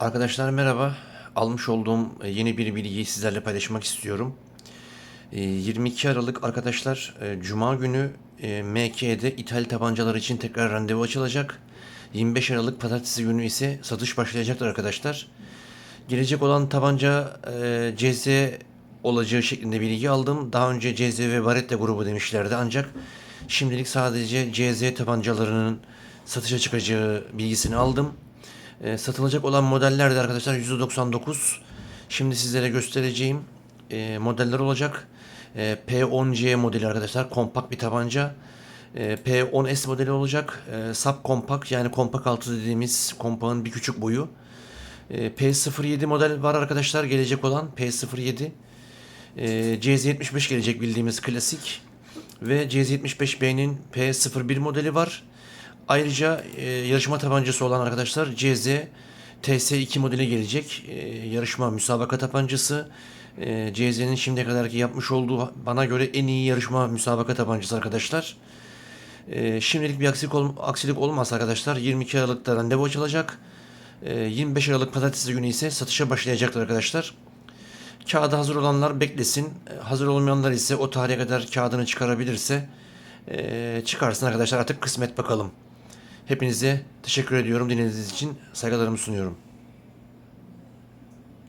Arkadaşlar merhaba. Almış olduğum e, yeni bir bilgiyi sizlerle paylaşmak istiyorum. E, 22 Aralık arkadaşlar e, Cuma günü e, MK'de ithal tabancalar için tekrar randevu açılacak. 25 Aralık Pazartesi günü ise satış başlayacaktır arkadaşlar. Gelecek olan tabanca e, CZ olacağı şeklinde bilgi aldım. Daha önce CZ ve Baretta grubu demişlerdi ancak şimdilik sadece CZ tabancalarının satışa çıkacağı bilgisini aldım. E, satılacak olan modeller de arkadaşlar %99. Şimdi sizlere göstereceğim e, modeller olacak. E, P10C modeli arkadaşlar kompakt bir tabanca. E, P10S modeli olacak. E, sub kompakt yani kompak altı dediğimiz kompağın bir küçük boyu. E, P07 model var arkadaşlar gelecek olan P07. E, CZ75 gelecek bildiğimiz klasik. Ve CZ75B'nin P01 modeli var. Ayrıca e, yarışma tabancası olan arkadaşlar CZ TS2 modeli gelecek. E, yarışma müsabaka tabancası. E, CZ'nin şimdiye kadarki yapmış olduğu bana göre en iyi yarışma müsabaka tabancası arkadaşlar. E, şimdilik bir aksilik, ol, aksilik olmaz arkadaşlar. 22 Aralık'ta randevu açılacak. E, 25 Aralık pazartesi günü ise satışa başlayacaktır arkadaşlar. Kağıdı hazır olanlar beklesin. E, Hazır olmayanlar ise o tarihe kadar kağıdını çıkarabilirse e, çıkarsın arkadaşlar. Artık kısmet bakalım. Hepinize teşekkür ediyorum dinlediğiniz için. Saygılarımı sunuyorum.